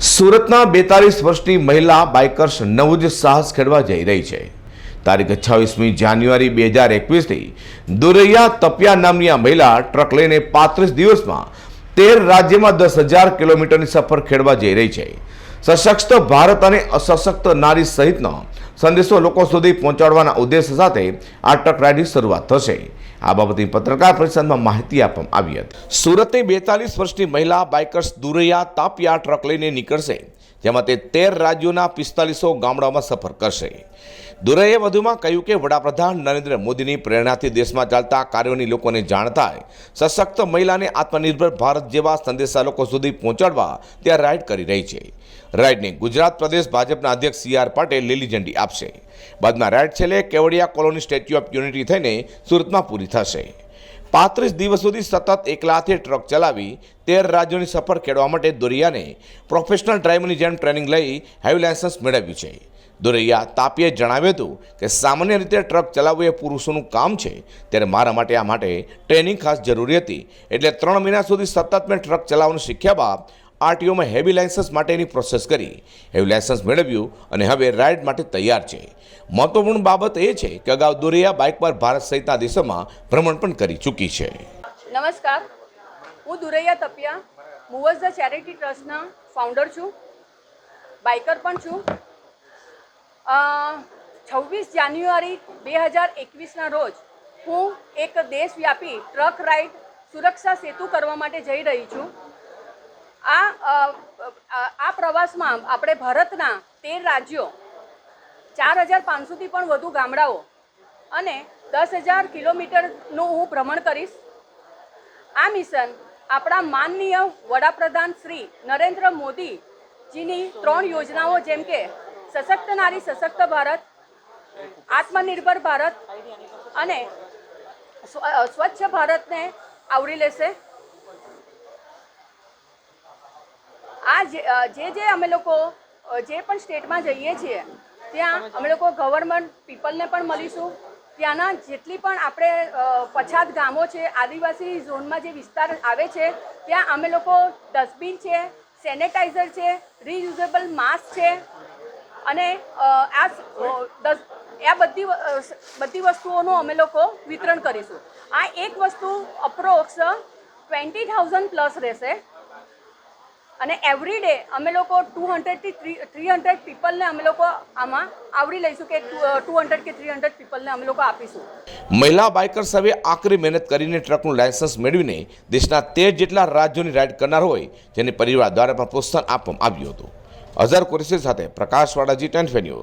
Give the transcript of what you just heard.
સુરતના બેતાલીસ વર્ષની મહિલા બાઇકર્સ નવું જ સાહસ ખેડવા જઈ રહી છે. તારીખ છવ્વીસમી જાન્યુઆરી બે હજાર એકવીસથી દુરૈયા તપિયા નામની આ મહિલા ટ્રક લઈને પાંત્રીસ દિવસમાં તેર રાજ્યમાં દસ હજાર કિલોમીટરની સફર ખેડવા જઈ રહી છે. સશક્ત ભારત અને અસશક્ત નારી સહિતનો સંદેશો લોકો સુધી પહોંચાડવાના ઉદ્દેશ સાથે આ ટ્રક રાઇડની શરૂઆત થશે. આ બાબતે પત્રકાર પરિષદમાં માહિતી આપવામાં આવી હતી. સુરતની બેતાલીસ વર્ષની મહિલા બાઇકર્સ દુરૈયા તાપિયા ટ્રક લઈને નીકળશે. જેમાં તે તેર રાજ્યોના પિસ્તાલીસો ગામડાઓમાં સફર કરશે. દુરૈએ વધુમાં કહ્યું કે વડાપ્રધાન નરેન્દ્ર મોદીની પ્રેરણાથી દેશમાં ચાલતા કાર્યોની લોકોને જાણતા સશક્ત મહિલાને આત્મનિર્ભર ભારત જેવા સંદેશા લોકો સુધી પહોંચાડવા ત્યાં રાઇડ કરી રહી છે. રાઇડને ગુજરાત પ્રદેશ ભાજપના અધ્યક્ષ સી આર પાટીલ લીલી ઝંડી આપશે. બાદમાં રાઇડ છેલ્લે Kevadia colony statue of unity થઈને સુરતમાં પૂરી થશે. પાંત્રીસ દિવસ સુધી સતત એકલાથી ટ્રક ચલાવી તેર રાજ્યોની સફર ખેડવા માટે દોરિયાને પ્રોફેશનલ ડ્રાઈવરની જેમ ટ્રેનિંગ લઈ હેવી લાયસન્સ મેળવ્યું છે. દોરૈયા તાપીએ જણાવ્યું હતું કે સામાન્ય રીતે ટ્રક ચલાવવું એ પુરુષોનું કામ છે. ત્યારે મારા માટે આ માટે ટ્રેનિંગ ખાસ જરૂરી હતી. એટલે ત્રણ મહિના સુધી સતત મેં ટ્રક ચલાવવાનું શીખ્યા બાદ આરટીઓમાં હેવી લાયસન્સ માટેની પ્રોસેસ કરી હેવી લાયસન્સ મેળવ્યું અને હવે રાઇડ માટે તૈયાર છે. મહત્વપૂર્ણ બાબત એ છે કે અગાઉ દોરિયા બાઇક પર ભારત સહિતના દેશોમાં ભ્રમણ પણ કરી ચૂકી છે. નમસ્કાર. હું Duraiya Tapia, moves the charity ટ્રસ્ટના ફાઉન્ડર છું. બાઇકર પણ છું. છવ્વીસ જાન્યુઆરી બે હજાર એકવીસના રોજ હું એક દેશવ્યાપી ટ્રક રાઇડ સુરક્ષા સેતુ કરવા માટે જઈ રહી છું. આ પ્રવાસમાં આપણે ભારતના તેર રાજ્યો, ચાર હજાર પાંચસોથી પણ વધુ ગામડાઓ અને દસ હજાર કિલોમીટરનું હું ભ્રમણ કરીશ. આ મિશન આપણા માનનીય વડાપ્રધાન શ્રી નરેન્દ્ર મોદીજીની ત્રણ યોજનાઓ જેમ કે સશક્ત નારી, સશક્ત ભારત, આત્મનિર્ભર ભારત અને સ્વ- સ્વચ્છ ભારતને આવરી લેશે. આ જે જે અમે લોકો જે પણ સ્ટેટમાં જઈએ છીએ, ત્યાં અમે લોકો ગવર્મેન્ટ પીપલને પણ મળીશું. ત્યાંના જેટલી પણ આપણે પછાત ગામો છે, આદિવાસી ઝોનમાં જે વિસ્તાર આવે છે, ત્યાં અમે લોકો ડસ્ટબિન છે સેનેટાઈઝર છે રીયુઝેબલ માસ્ક છે અને આ આ બધી બધી વસ્તુઓનું અમે લોકો વિતરણ કરીશું. આ એક વસ્તુ અપ્રોક્સ ટ્વેન્ટી થાઉઝન્ડ પ્લસ રહેશે. અને એવરી ડે અમે લોકો ટુ હંડ્રેડથી થ્રી થ્રી હંડ્રેડ પીપલને અમે લોકો આમાં આવરી લઈશું કે ટુ હંડ્રેડ કે થ્રી હંડ્રેડ પીપલને અમે લોકો આપીશું. મહિલા બાઇકર્સ હવે આકરી મહેનત કરીને ટ્રકનું લાયસન્સ મેળવીને દેશના તેર જેટલા રાજ્યોની રાઇડ કરનાર હોય, જેને પરિવાર દ્વારા પણ પ્રોત્સાહન આપવામાં આવ્યું હતું. અઝર કુરેશી સાથે પ્રકાશવાળાજી ટેન્ફે ન્યૂઝ.